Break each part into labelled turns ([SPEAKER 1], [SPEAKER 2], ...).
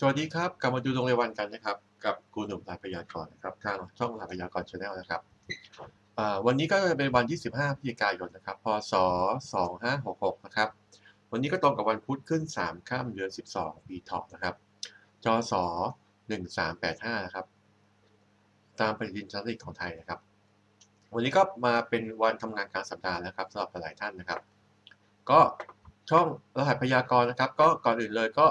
[SPEAKER 1] สวัสดีครับ กลับมาดูดวงรายวันกันนะครับ กับกูหนุ่มลายพยากรณ์นะครับทางช่องลายพยากรณ์ชาแนลนะครับวันนี้ก็จะเป็นวันที่ 15พฤศจิกายนนะครับ พศ 2566 นะครับ วันนี้ก็ตรงกับวันพุธขึ้น 3 ข้ามเดือน 12 ปีเถาะนะครับ จศ 1385 นะครับ ตามปฏิทินจันทร์ของไทยนะครับ วันนี้ก็มาเป็นวันทำงานกลางสัปดาห์แล้วครับสำหรับหลายท่านนะครับ ก็ช่องรหัสพยากรณ์นะครับ ก็ก่อนอื่นเลยก็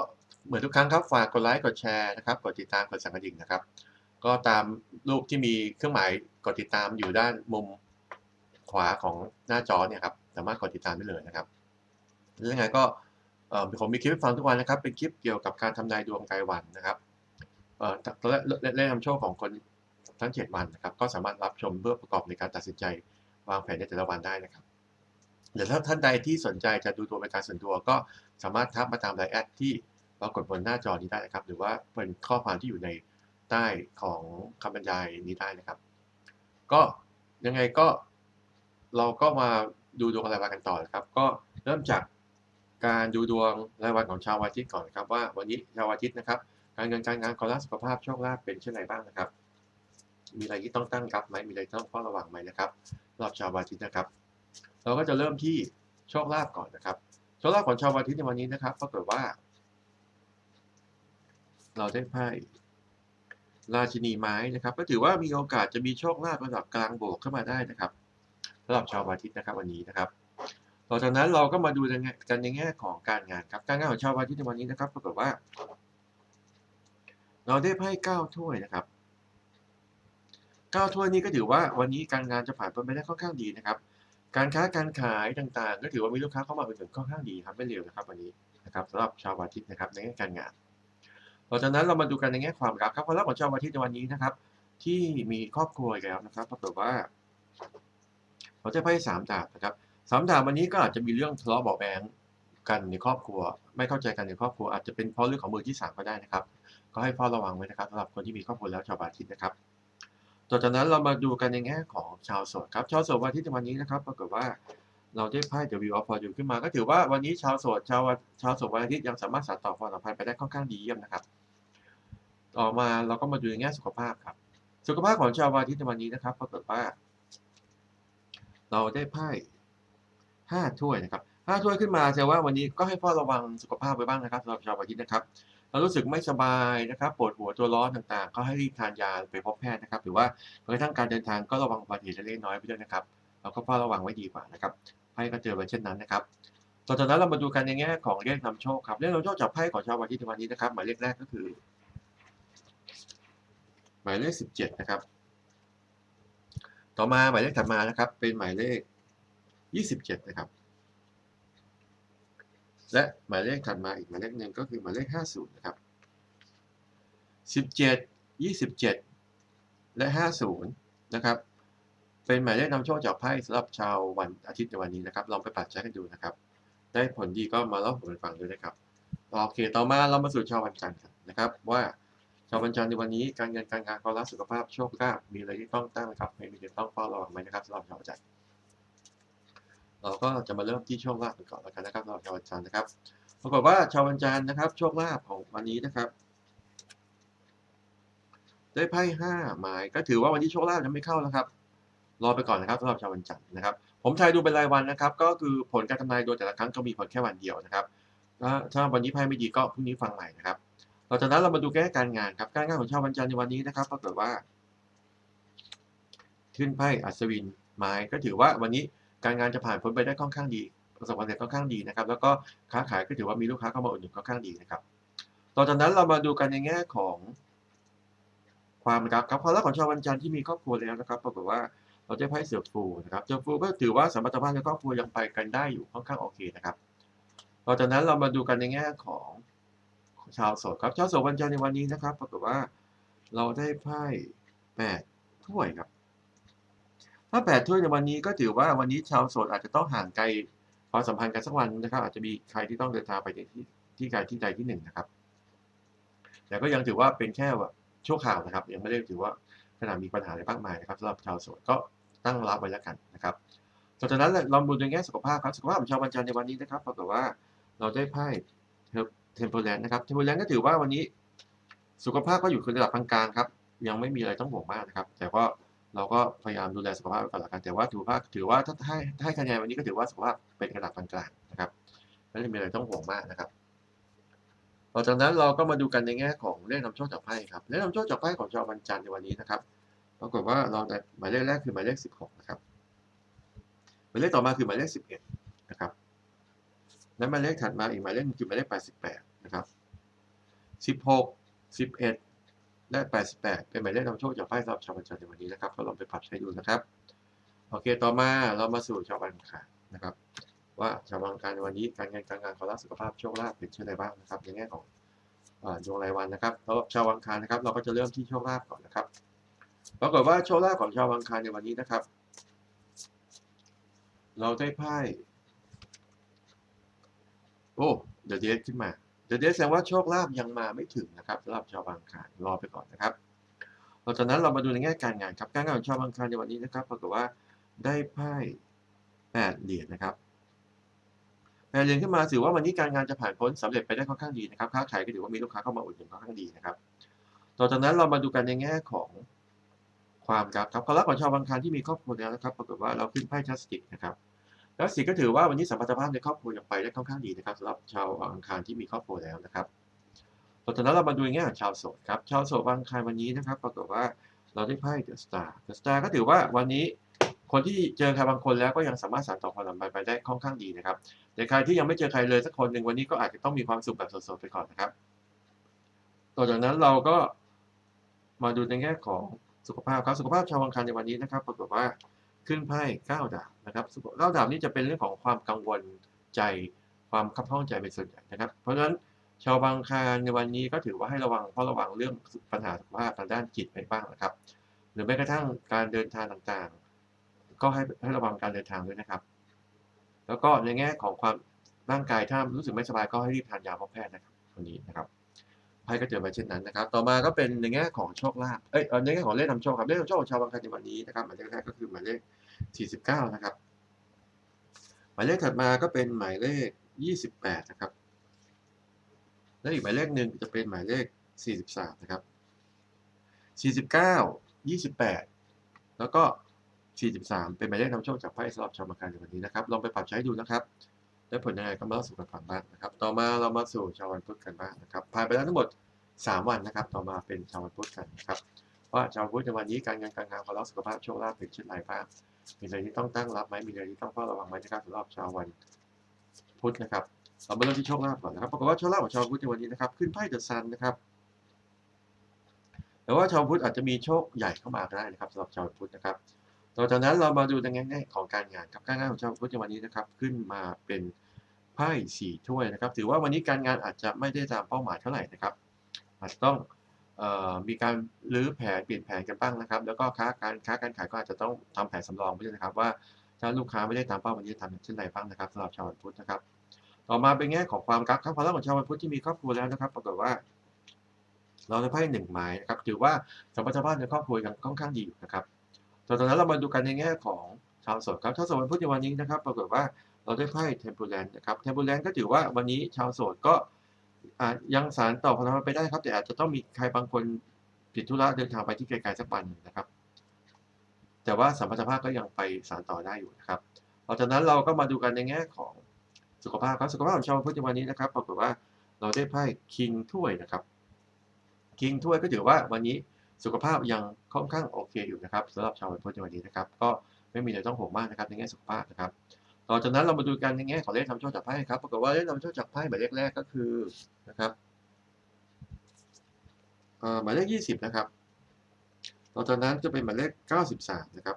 [SPEAKER 1] เหมือนทุกครั้งครับฝากกดไลค์กดแชร์นะครับกดติดตามกดสั่นกระดิ่งนะครับ ก็ตามรูปที่มีเครื่องหมายกดติดตามอยู่ด้านมุมขวาของหน้าจอเนี่ยครับสามารถกดติดตามได้เลยนะครับหรือยังไงก็ผมมีคลิปให้ฟังทุกวันนะครับ เป็นคลิปเกี่ยวกับการทำนายดวงรายวันนะครับเอ่อและและและนำโชคของคนทั้ง 7 วันนะครับ ก็สามารถรับชมเพื่อประกอบในการตัดสินใจวางแผนในแต่ละวันได้นะครับหรือถ้าท่านใดที่สนใจจะดูตัวเป็นการส่วนตัวก็สามารถทักมาตามไลน์แอดที่ ปรากฏบนหน้าจอนี้ได้นะครับ หรือว่าเป็นข้อความที่อยู่ในใต้ของคำบรรยายนี้ได้นะครับ ก็ยังไงก็เราก็มาดูดวงรายวันกันต่อนะครับ ก็เริ่มจากการดูดวงรายวันของชาววันอาทิตย์ก่อนนะครับ ว่าวันนี้ชาววันอาทิตย์นะครับ การเงินการงานความรักสุขภาพโชคลาภเป็นเช่นไรบ้างนะครับ มีอะไรที่ต้องตั้งรับไหมมีอะไรต้องเฝ้าระวังไหมนะครับรับชาววันอาทิตย์นะครับ เราก็จะเริ่มที่โชคลาภก่อนนะครับโชคลาภของชาววันอาทิตย์ในวันนี้นะครับปรากฏว่า เราได้ไพ่ราชินีไม้นะครับ ก็ถือว่ามีโอกาสจะมีโชคลาภระดับกลางบวกเข้ามาได้นะครับสำหรับชาวอาทิตย์นะครับวันนี้นะครับต่อจากนั้นเราก็มาดูกันในแง่ของการงานครับการงานของชาวอาทิตย์ในวันนี้นะครับปรากฏว่า เราได้ไพ่เก้าถ้วยนะครับเก้าถ้วยนี้ก็ถือว่าวันนี้การงานจะผ่านไปได้ค่อนข้างดีนะครับ การค้าการขายต่างๆ ก็ถือว่ามีลูกค้าเข้ามาเป็นค่อนข้างดีครับไม่เร็วนะครับ วันนี้นะครับสำหรับชาวอาทิตย์นะครับในแง่การงาน หลังจากนั้นเรามาดูกันในแง่ความรักครับความรักของชาววันอาทิตย์ในวันนี้นะครับ ที่มีครอบครัวแล้วนะครับปรากฏว่าเราจะไพ่สามดาบนะครับสามดาบวันนี้ก็อาจจะมีเรื่องทะเลาะเบาแบงกันในครอบครัว ไม่เข้าใจกันในครอบครัวอาจจะเป็นเพราะเรื่องของมือที่สามก็ได้นะครับ ก็ให้เฝ้าระวังไว้นะครับสำหรับคนที่มีครอบครัวแล้วชาววันอาทิตย์นะครับ ต่อจากนั้นเรามาดูกันในแง่ของชาวโสดครับชาวโสดวันอาทิตย์ในวันนี้นะครับปรากฏว่า เราได้ไพ่ The Wheel of Fortune ขึ้นมา ก็ถือว่าวันนี้ชาวโสดชาวชาวโสดวันอาทิตย์ยังสามารถสานต่อความสัมพันธ์ไปได้ค่อนข้างดีเยี่ยมนะครับ ต่อมาเราก็มาดูในแง่สุขภาพครับ สุขภาพของชาววันอาทิตย์ในวันนี้นะครับปรากฏว่า เราได้ไพ่ห้าถ้วยนะครับห้าถ้วยขึ้นมาแสดงว่าวันนี้ก็ให้เฝ้าระวังสุขภาพไว้บ้างนะครับสำหรับชาววันอาทิตย์นะครับเรารู้สึกไม่สบายนะครับปวดหัวตัวร้อนต่างๆ ก็ให้รีบทานยาไปพบแพทย์นะครับ หรือว่าแม้กระทั่งการเดินทางก็ระวังอุบัติเหตุเล็กน้อยไปด้วยนะครับ เราก็เฝ้าระวังไว้ดีกว่านะครับ ไพ่ก็เจอไว้เช่นนั้นนะครับต่อจากนั้นเรามาดูกันในแง่ของเลขนำโชคครับเลขนำโชคจากไพ่ของชาววันทิตย์ในวันนี้นะครับ หมายเลขแรกก็คือ หมายเลขสิบเจ็ดนะครับ ต่อมาหมายเลขถัดมานะครับ เป็นหมายเลขยี่สิบเจ็ดนะครับ และหมายเลขถัดมาอีกหมายเลขหนึ่งก็คือหมายเลขห้าศูนย์นะครับสิบเจ็ดยี่สิบเจ็ดและห้าศูนย์นะครับ เป็นหมายเลขนำโชคจากไพ่สำหรับชาววันอาทิตย์ในวันนี้นะครับ ลองไปปัดใช้กันดูนะครับ ได้ผลดีก็มาเล่าผมฟังด้วยนะครับ โอเค ต่อมาเรามาสู่ชาววันจันทร์กันนะครับ ว่าชาววันจันทร์ในวันนี้การเงินการงานความรักสุขภาพโชคลาภมีอะไรที่ต้องตั้งครับไม่มีอะไรต้องเฝ้าระวังไหมนะครับสำหรับชาววันจันทร์เราก็จะมาเริ่มที่โชคลาภกันก่อนแล้วกันนะครับสำหรับชาววันจันทร์นะครับปรากฏว่าชาววันจันทร์นะครับ โชคลาภของวันนี้นะครับได้ไพ่ห้าหมายก็ถือว่าวันนี้โชคลาภยังไม่เข้านะครับ รอไปก่อนนะครับสำหรับชาววันจันทร์นะครับ ผมทายดูเป็นรายวันนะครับ ก็คือผลการทำนายโดยแต่ละครั้งก็มีผลแค่วันเดียวนะครับถ้าวันนี้ไพ่ไม่ดีก็พรุ่งนี้ฟังใหม่นะครับหลังจากนั้นเรามาดูแก้การงานครับ การงานของชาววันจันทร์ในวันนี้นะครับปรากฏว่าขึ้นไพ่อัศวินไม้ก็ถือว่าวันนี้การงานจะผ่านพ้นไปได้ค่อนข้างดีประสบความสำเร็จค่อนข้างดีนะครับ แล้วก็ค้าขายก็ถือว่ามีลูกค้าเข้ามาอุดหนุนค่อนข้างดีนะครับต่อจากนั้นเรามาดูกันในแง่ของความรักครับความรักของชาววันจันทร์ที่มีครอบครัวแล้วนะครับ ปรากฏว่า เราจะไพ่เสือฟูนะครับเสือฟูก็ถือว่าสมรรถภาพในครอบครัวยังไปกันได้อยู่ค่อนข้างโอเคนะครับต่อจากนั้นเรามาดูกันในแง่ของชาวโสดครับชาวโสดวันจันทร์ในวันนี้นะครับ ปรากฏว่าเราได้ไพ่แปดถ้วยครับ ถ้าแปดถ้วยในวันนี้ก็ถือว่าวันนี้ชาวโสดอาจจะต้องห่างไกลความสัมพันธ์กันสักวันนะครับ อาจจะมีใครที่ต้องเดินทางไปที่ที่ไกลที่ใดที่หนึ่งนะครับ แต่ก็ยังถือว่าเป็นแค่ว่าชั่วคราวนะครับ ยังไม่ได้ถือว่าขนาดมีปัญหาอะไรมากมายนะครับสำหรับชาวโสดก็ ตั้งรับไว้แล้วกันนะครับต่อจากนั้นเราดูในแง่สุขภาพครับสุขภาพของชาววันจันในวันนี้นะครับปรากฏว่าเราได้ไพ่เทมเพลแลนนะครับเทมเพลแลนก็ถือว่าวันนี้สุขภาพก็อยู่ในระดับกลางๆครับ ยังไม่มีอะไรต้องห่วงมากนะครับ แต่ก็เราก็พยายามดูแลสุขภาพไว้ก่อนละกันแต่ว่าถือว่าถือว่าถ้าให้ให้คะแนนวันนี้ก็ถือว่าสุขภาพเป็นระดับกลางๆนะครับไม่ได้มีอะไรต้องห่วงมากนะครับต่อจากนั้นเราก็มาดูกันในแง่ของเลขนำโชคจากไพ่ครับเลขนำโชคจากไพ่ของชาววันจันทร์ในวันนี้นะครับ ปรากฏว่าเราได้หมายเลขแรกคือหมายเลขสิบหกนะครับ หมายเลขต่อมาคือหมายเลขสิบเอ็ดนะครับ และหมายเลขถัดมาอีกหมายเลขคือหมายเลขแปดสิบแปดนะครับสิบหกสิบเอ็ดและแปดสิบแปดเป็นหมายเลขนำโชคจากไพ่สำหรับชาววันจันทร์ในวันนี้นะครับ ก็ลองไปปรับใช้ดูนะครับ โอเค ต่อมาเรามาสู่ชาววันอังคานะครับ ว่าชาววันอังคาในวันนี้การเงินการงานความรักสุขภาพโชคลาภเป็นเช่นไรบ้างนะครับในแง่ของเอ่อดวงรายวันนะครับสำหรับชาววันอังคารนะครับ เราก็จะเริ่มที่โชคลาภก่อนนะครับ ปรากฏว่าโชคลาภของชาวอังคารในวันนี้นะครับ เราได้ไพ่โอ้เดอะเดขึ้นมาเดอะเดแสดงว่าโชคลาภยังมาไม่ถึงนะครับสำหรับชาวอังคารรอไปก่อนนะครับหลังจากนั้นเรามาดูในแง่การงานครับการงานของชาวอังคารในวันนี้นะครับปรากฏว่าได้ไพ่แปดเหรียญนะครับแปดเหรียญขึ้นมาถือว่าวันนี้การงานจะผ่านพ้นสำเร็จไปได้ค่อนข้างดีนะครับค้าขายก็ถือว่ามีลูกค้าเข้ามาอุดหนุนค่อนข้างดีนะครับต่อจากนั้นเรามาดูกันในแง่ของ ความครักครับความรักของชาวอังคารที่มีครอบครัวแล้วนะครับปรากฏว่าเราขึ้นไพ่จัสติกนะครับจัสติกก็ถือว่าวันนี้สัมพันธภาพในครอบครัวยังไปได้ค่อนข้างดีนะครับสำหรับชาวอังคารที่มีครอบครัวแล้วนะครับตอจากนั้นเรามาดูในแง่ของชาวโสดครับชาวโสดอังคารวันนี้นะครับปรากฏว่าเราได้ไพ่เดอะสตาร์เดอะสตาร์ก็ถือว่าวันนี้คนที่เจอใครบางคนแล้วก็ยังสามารถสานต่อความสัมพันธ์ไปได้ค่อนข้างดีนะครับแต่ใครที่ยังไม่เจอใครเลยสักคนหนึ่งวันนี้ก็อาจจะต้องมีความสุขแบบสดๆไปก่อนนะครับ ต่อจากนั้นเราก็มาดูในแง่ของ สุขภาพครับสุขภาพชาวอังคารในวันนี้นะครับปรากฏว่าขึ้นไพ่เก้าดาบนะครับเก้าดาบนี้จะเป็นเรื่องของความกังวลใจความคับข้องใจเป็นส่วนใหญ่นะครับ เพราะฉะนั้นชาวอังคารในวันนี้ก็ถือว่าให้ระวังเพราะระวังเรื่องปัญหาสุขภาพทางด้านจิตไปบ้างนะครับ หรือแม้กระทั่งการเดินทางต่างๆ ก็ให้ให้ระวังการเดินทางด้วยนะครับ แล้วก็ในแง่ของความร่างกายถ้ารู้สึกไม่สบายก็ให้รีบทานยาพบแพทย์นะครับวันนี้นะครับ ไพ่ก็เจอมาเช่นนั้นนะครับ ต่อมาก็เป็นในแง่ของโชคลาภ เอ้ยในแง่ของเลขนำโชคครับ เลขนำโชคของชาวบังคับในวันนี้นะครับหมายเลขแรกก็คือหมายเลข 49 นะครับ หมายเลขถัดมาก็เป็นหมายเลข 28 นะครับ และอีกหมายเลขหนึ่งจะเป็นหมายเลข 43 นะครับ 49 28 แล้วก็ 43 เป็นหมายเลขนำโชคจากไพ่สำหรับชาวบังคับในวันนี้นะครับ ลองไปปรับใช้ดูนะครับ ได้ผลยังไงก็มาเล่าสู่กันฟังบ้างนะครับ ต่อมาเรามาสู่ชาววันพุธกันบ้างนะครับ ผ่านไปแล้วทั้งหมด 3 วันนะครับ ต่อมาเป็นชาววันพุธกันนะครับ ว่าชาวพุธในวันนี้การเงินการงานความรักสุขภาพโชคลาภเป็นเช่นไรบ้าง มีอะไรที่ต้องตั้งรับไหมมีอะไรที่ต้องเฝ้าระวังไหมนะครับสำหรับชาววันพุธนะครับ เรามาเริ่มที่โชคลาภก่อนนะครับ ปรากฏว่าโชคลาภของชาวพุธในวันนี้นะครับ ขึ้นไพ่เดอะซันนะครับ แต่ว่าชาวพุธอาจจะมีโชคใหญ่เข้ามาได้นะครับสำหรับชาวพุธนะครับ ต่อจากนั้นเรามาดูในแง่ของการงานครับการงานของชาวพุทธในวันนี้นะครับ ขึ้นมาเป็นไพ่สี่ถ้วยนะครับ ถือว่าวันนี้การงานอาจจะไม่ได้ตามเป้าหมายเท่าไหร่นะครับ อาจจะต้องออมีการรื้อแผนเปลี่ยนแผนกันบ้างนะครับ แล้วก็ค้าการค้าการขายก็อาจจะต้องทำแผนสำรองไว้ด้วยนะครับ ว่าถ้าลูกค้าไม่ได้ตามเป้าวันนี้ทำเช่นไรบ้างนะครับสำหรับชาวพุทธนะครับ ต่อมาเป็นแง่ของความรักครับความรักของชาวพุทธที่มีครอบครัวแล้วนะครับ ปรากฏว่า เราได้ไพ่หนึ่งไม้นะครับ ถือว่าสัมพันธภาพในครอบครัวยังค่อนข้างดีอยู่นะครับ ต่อจากนั้นเรามาดูกันในแง่ของชาวโสดครับชาวสดวันพุธในวันนี้นะครับ ปรากฏว่าเราได้ไพ่เทมเพลแลนนะครับเทมเพลแลนก็ถือว่าวันนี้ชาวโสดก็ยังสารต่อความสัมพันไปได้ครับ แต่อาจจะต้องมีใครบางคนติดธุระเดินทางไปที่ไกลๆสักวันนะครับ แต่ว่าสัมพันธภาพก็ยังไปสารต่อได้อยู่นะครับหลังจากนั้นเราก็มาดูกันในแง่ของสุขภาพครับสุขภาพของชาวพุทธวันนี้นะครับปรากฏว่าเราได้ไพ่คิงถ้วยนะครับคิงถ้วยก็ถือว่าวันนี้ สุขภาพยังค่อนข้างโอเคอยู่นะครับสำหรับชาวพุธในวันนี้นะครับก็ไม่มีอะไรต้องห่วงมากนะครับในแง่สุขภาพนะครับต่อจากนั้นเรามาดูกันในแง่ของเลขนำโชคจากไพ่ครับปรากฏว่าเลขนำโชคจากไพ่หมายเลขแรกก็คือนะครับหมายเลขยี่สิบนะครับต่อจากนั้นจะเป็นหมายเลขเก้าสิบสามนะครับ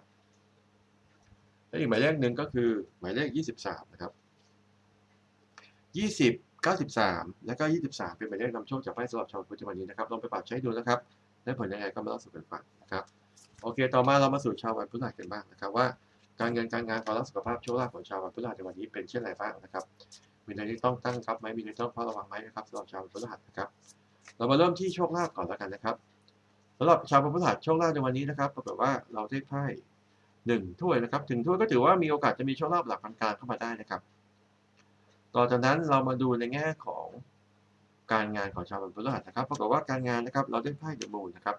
[SPEAKER 1] และอีกหมายเลขหนึ่งก็คือหมายเลขยี่สิบสามนะครับยี่สิบเก้าสิบสามและก็ยี่สิบสามเป็นหมายเลขนำโชคจากไพ่สำหรับชาวพุธในวันนี้นะครับลองไปปรับใช้ดูนะครับ ได้ผลยังไงก็มาเล่าสู่กันฟังนะครับโอเค ต่อมาเรามาสู่ชาววันพฤหัสกันบ้างนะครับว่าการเงินการงานความรักสุขภาพโชคลาภของชาววันพฤหัสในวันนี้เป็นเช่นไรบ้างนะครับ มีอะไรที่ต้องตั้งรับไหมมีอะไรต้องเฝ้าระวังไหมนะครับสำหรับชาววันพฤหัสนะครับ เรามาเริ่มที่โชคลาภก่อนแล้วกันนะครับสำหรับชาววันพฤหัสโชคลาภในวันนี้นะครับปรากฏว่าเราได้ไพ่หนึ่งถ้วยนะครับถึงถ้วยก็ถือว่ามีโอกาสจะมีโชคลาภหลักกลางๆเข้ามาได้นะครับ ต่อจากนั้นเรามาดูในแง่ของ การงานของชาววันพฤหัสนะครับปรากฏว่าการงานนะครับ เราได้ไพ่เดอะมูนนะครับ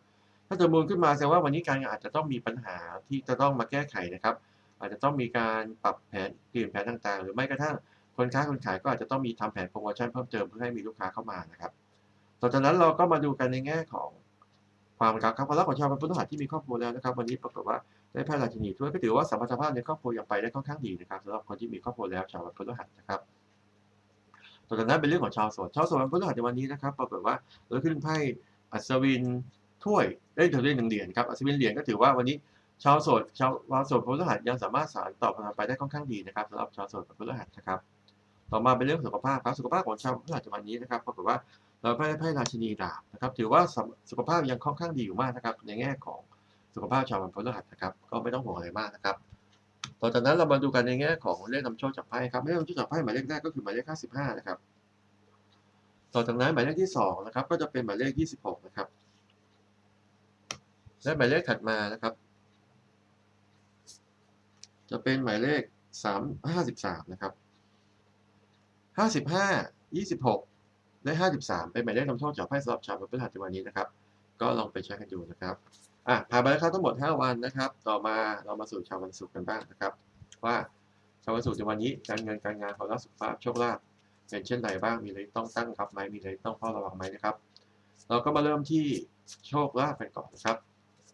[SPEAKER 1] ถ้าเดอะมูนขึ้นมาแสดงว่าวันนี้การงานอาจจะต้องมีปัญหาที่จะต้องมาแก้ไขนะครับ อาจจะต้องมีการปรับแผนเปลี่ยนแผนต่างๆ หรือไม่กระทั่งคนค้าคนขายก็อาจจะต้องมีทำแผนโปรโมชั่นเพิ่มเติมเพื่อให้มีลูกค้าเข้ามานะครับต่อจากนั้นเราก็มาดูกันในแง่ของความรักครับความรักของชาววันพฤหัสที่มีครอบครัวแล้วนะครับ วันนี้ปรากฏว่าได้ไพ่ราชินีถ้วยก็ถือว่าสัมพันธภาพในครอบครัวยังไปได้ค่อนข้างดีนะครับสำหรับคนที่มีครอบครัวแล้วชาววันพฤหัสนะครับ ต่อจากนั้นเป็นเรื่องของชาวโสดชาวสวันพฤหัสวันนี้นะครับปรากฏว่าเราขึ้นไพ่อัศวินถ้วยได้ถือได้หนึ่งเหรียญครับอัศวินเหรียญก็ถือว่าวันนี้ชาวโสดชาวชาวโสดพฤหัสยังสามารถสานต่อไปได้ค่อนข้างดีนะครับสำหรับชาวโสดพฤหัสนะครับ ต่อมาเป็นเรื่องสุขภาพครับสุขภาพของชาวพฤหัสวันนี้นะครับปรากฏว่าเราได้ไพ่ราชินีดาบนะครับ ถือว่าสุขภาพยังค่อนข้างดีอยู่มากนะครับ ในแง่ของสุขภาพชาววันพฤหัสนะครับ ก็ไม่ต้องห่วงอะไรมากนะครับ ต่อจากนั้นเรามาดูกันในแง่ของเลขนำโชคจากไพ่ครับเลขนำโชคจากไพ่หมายเลขแรกก็คือหมายเลข 55 นะครับ ต่อจากนั้นหมายเลขที่ 2 นะครับ ก็จะเป็นหมายเลข 26 นะครับ และหมายเลขถัดมานะครับ จะเป็นหมายเลข 3 53 นะครับ 55 26 และ 53 เป็นหมายเลขนำโชคจากไพ่สำหรับชาวพฤหัสวันนี้นะครับ ก็ลองไปใช้กันดูนะครับ อะผ่านไปแล้วครับทั้งหมด 5 วันนะครับ ต่อมาเรามาสู่ชาววันศุกร์กันบ้างนะครับ ว่าชาววันศุกร์ในวันนี้การเงินการงานความรักสุขภาพโชคลาภเป็นเช่นไรบ้างมีอะไรต้องตั้งรับไหมมีอะไรต้องเฝ้าระวังไหมนะครับ เราก็มาเริ่มที่โชคลาภกันก่อนนะครับ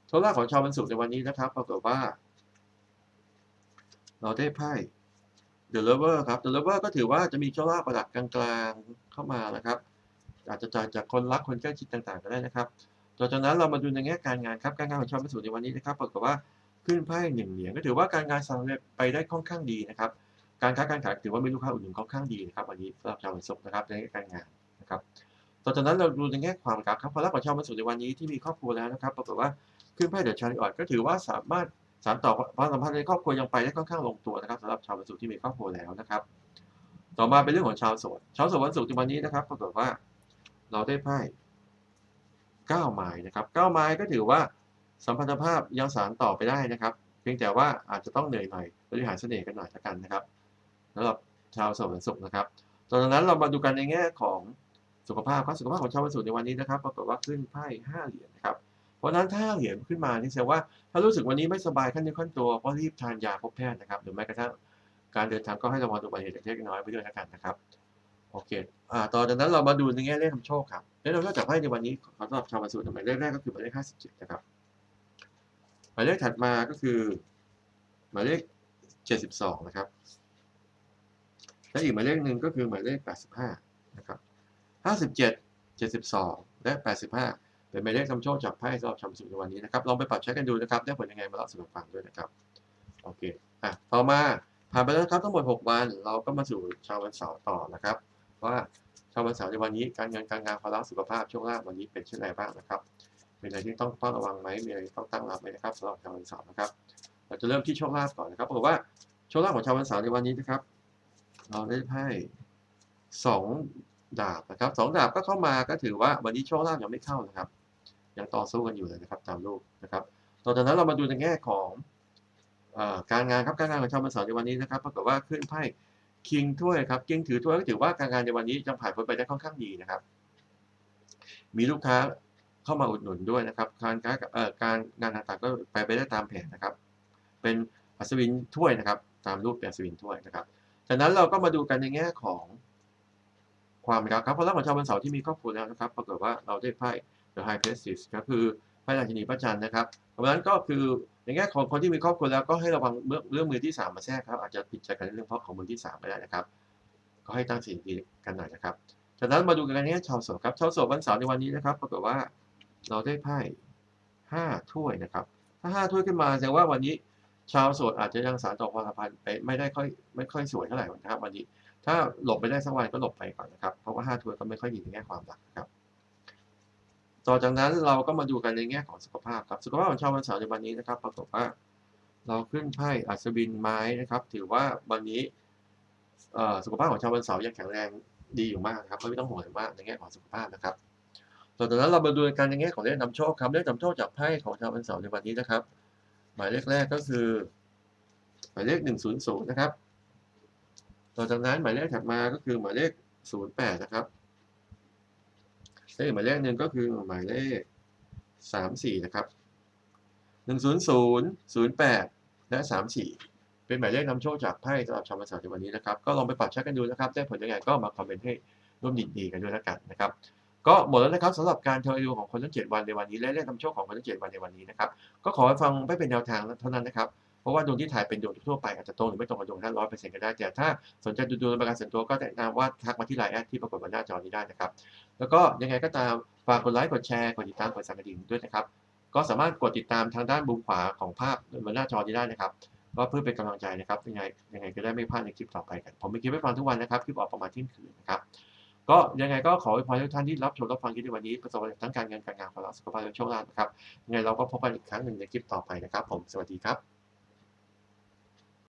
[SPEAKER 1] โชคลาภของชาววันศุกร์ในวันนี้นะครับปรากฏว่า เราได้ไพ่ The Lover ครับ The Lover ก็ถือว่าจะมีโชคลาภประดับกลางๆเข้ามานะครับ อาจจะจากจากคนรักคนใกล้ชิดต่างๆก็ได้นะครับ ต่อจากนั้นเรามาดูในแง่การงานครับ การงานของชาววันศุกร์ในวันนี้นะครับปรากฏว่าขึ้นไพ่หนึ่งเหรียญก็ถือว่าการงานสำเร็จไปได้ค่อนข้างดีนะครับ การค้าการขายถือว่ามีลูกค้าอุดหนุนค่อนข้างดีนะครับวันนี้สำหรับชาววันศุกร์นะครับในแง่การงานนะครับต่อจากนั้นเราดูในแง่ความรักครับความรักของชาววันศุกร์ในวันนี้ที่มีครอบครัวแล้วนะครับปรากฏว่าขึ้นไพ่เดอะชาริออตก็ถือว่าสามารถสานต่อความสัมพันธ์ในครอบครัวยังไปได้ค่อนข้างลงตัวนะครับสำหรับชาววันศุกร์ที่มีครอบครัวแล้วนะครับ ต่อมาเป็นเรื่องของชาวโสดชาวโสดวันศุกร์ในวันนี้นะครับปรากฏว่าเราได้ไพ่ เก้าไม้นะครับเก้าไม้ก็ถือว่าสัมพันธภาพยังสานต่อไปได้นะครับ เพียงแต่ว่าอาจจะต้องเหนื่อยหน่อยบริหารเสน่ห์กันหน่อยละกันนะครับสำหรับชาวสวันศุกร์นะครับตอนนั้นเรามาดูกันในแง่ของสุขภาพครับสุขภาพของชาววันศุกร์ในวันนี้นะครับปรากฏว่าขึ้นไพ่ห้าเหรียญนะครับเพราะนั้นถ้าเหรียญขึ้นมานี่แสดงว่าถ้ารู้สึกวันนี้ไม่สบายขั้นเนื้อขั้นตัวก็รีบทานยาพบแพทย์นะครับหรือแม้กระทั่งการเดินทางก็ให้ระวังอุบัติเหตุเล็กน้อยไปด้วยแล้วกันนะครับโอเคอ่าต่อจากนั้นเรามาดูในแง่เลขนำโชคครับ เลขนำโชคจากไพ่ในวันนี้สำหรับชาววันศุกร์หมายเลขแรกก็คือหมายเลข57นะครับ หมายเลขถัดมาก็คือ หมายเลข72นะครับ และอีกหมายเลขหนึ่งก็คือหมายเลข85นะครับ57 72และ85เป็นหมายเลขนำโชคจากไพ่สำหรับชาววันศุกร์ในวันนี้นะครับ ลองไปปรับใช้กันดูนะครับ ได้ผลยังไงมาเล่าสู่กันฟังด้วยนะครับ โอเค อะ ต่อมาผ่านไปแล้วครับทั้งหมด 6 วัน เราก็มาสู่ชาววันเสาร์ต่อนะครับ ว่า ชาววันเสาร์ในวันนี้การเงินการงานความรักสุขภาพโชคลาภวันนี้เป็นเช่นไรบ้างนะครับมีอะไรที่ต้องเฝ้าระวังไหมมีอะไรที่ต้องตั้งรับไหมนะครับสำหรับชาววันเสาร์นะครับ เราจะเริ่มที่โชคลาภก่อนนะครับบอกว่าโชคลาภของชาววันเสาร์ในวันนี้นะครับ เราได้ไพ่สองดาบนะครับสองดาบก็เข้ามาก็ถือว่าวันนี้โชคลาภยังไม่เข้านะครับยังต่อสู้กันอยู่เลยนะครับตามรูปนะครับต่อจากนั้นเรามาดูในแง่ของการงานครับการงานของชาววันเสาร์ในวันนี้นะครับปรากฏว่าขึ้นไพ่ คิงถ้วยครับคิงถือถ้วยก็ถือว่าการงานในวันนี้ยังผ่านพ้นไปได้ค่อนข้างดีนะครับ มีลูกค้าเข้ามาอุดหนุนด้วยนะครับ การการเอ่อการงานต่างๆก็ไปไปได้ตามแผนนะครับ เป็นอัศวินถ้วยนะครับ ตามรูปเป็นอัศวินถ้วยนะครับจากนั้นเราก็มาดูกันในแง่ของความรักครับเพราะรักของชาววันเสาร์ที่มีครอบครัวแล้วนะครับปรากฏว่าเราได้ไพ่ The High Priestess ก็คือไพ่ราชินีพระจันทร์นะครับเพราะฉะนั้นก็คือ ในแง่ของคนที่มีครอบครัวแล้วก็ให้ระวังเรื่องเรื่องมือที่สามมาแทรกครับ อาจจะผิดใจกันเรื่องเพราะของมือที่สามไม่ได้นะครับ ก็ให้ตั้งสติกันหน่อยนะครับ จากนั้นมาดูกันในแง่ชาวโสดครับชาวโสดวันเสาร์ในวันนี้นะครับปรากฏว่าเราได้ไพ่ห้าถ้วยนะครับ ถ้าห้าถ้วยขึ้นมาแสดงว่าวันนี้ชาวโสดอาจจะยังสารต่อความสัมพันธ์ไปไม่ได้ค่อยไม่ค่อยสวยเท่าไหร่นะครับวันนี้ ถ้าหลบไปได้สักวันก็หลบไปก่อนนะครับ เพราะว่าห้าถ้วยก็ไม่ค่อยดีในแง่ความรักนะครับ ต่อจากนั้นเราก็มาดูกันในแง่ของสุขภาพครับสุขภาพของชาววันเสาร์ในวันนี้นะครับปรากฏว่าเราขึ้นไพ่อัศวินไม้นะครับ ถือว่าวันนี้สุขภาพของชาววันเสาร์ยังแข็งแรงดีอยู่มากครับไม่ต้องห่วงมาในแง่ของสุขภาพนะครับต่อจากนั้นเรามาดูกันในแง่ของเลขนำโชคครับเลขนำโชคจากไพ่ของชาววันเสาร์ในวันนี้นะครับ หมายเลขแรกก็คือหมายเลขหนึ่งศูนย์ศูนย์นะครับ ต่อจากนั้นหมายเลขถัดมาก็คือหมายเลขศูนย์แปดนะครับ เลขหมายเลขหนึ่งก็คือหมายเลขสามสี่นะครับหนึ่งศูนย์ศูนย์ศูนย์แปดและสามสี่เป็นหมายเลขนำโชคจากไพ่สำหรับชาววันเสาร์ในวันนี้นะครับ ก็ลองไปปรับใช้กันดูนะครับ ได้ผลยังไงก็มาคอมเมนต์ให้ร่วมยินดีกันด้วยแล้วกันนะครับ ก็หมดแล้วนะครับสำหรับการเทอร์ดูของคนทั้งเจ็ดวันในวันนี้และเลขนำโชคของคนทั้งเจ็ดวันในวันนี้นะครับ ก็ขอให้ฟังไม่เป็นแนวทางเท่านั้นนะครับ ราะว่าดวงที่ถ่ายเป็นดวงทั่วไปอาจจะตรงหรือไม่ตรงกับดวงท่านร้อยเปอร์เซ็นต์ก็ได้แต่ถ้าสนใจดูดวงในประการส่วนตัวก็แนะนำว่าทักมาที่ไลน์แอดที่ปรากฏบนหน้าจอนี้ได้นะครับ แล้วก็ยังไงก็ตามฝากกดไลค์กดแชร์กดติดตามกดสั่นกระดิ่งด้วยนะครับ ก็สามารถกดติดตามทางด้านมุมขวาของภาพบนหน้าจอนี้ได้นะครับก็เพื่อเป็นกำลังใจนะครับยังไงยังไงก็ได้ไม่พลาดในคลิปต่อไปกัน ผมมีคลิปให้ฟังทุกวันนะครับคลิปออกประมาณเที่ยงคืนนะครับก็ยังไงก็ขออวยพรทุกท่านที่รับชมรับฟังคลิปในวันนี้ประสบความสำเร็จทั้งการเงินการงานความรักสุขภาพและโชคลาภนะครับยังไงเราก็พบกันอีกครั้งหนึ่งในคลิปต่อไปนะครับ ผมสวัสดีครับ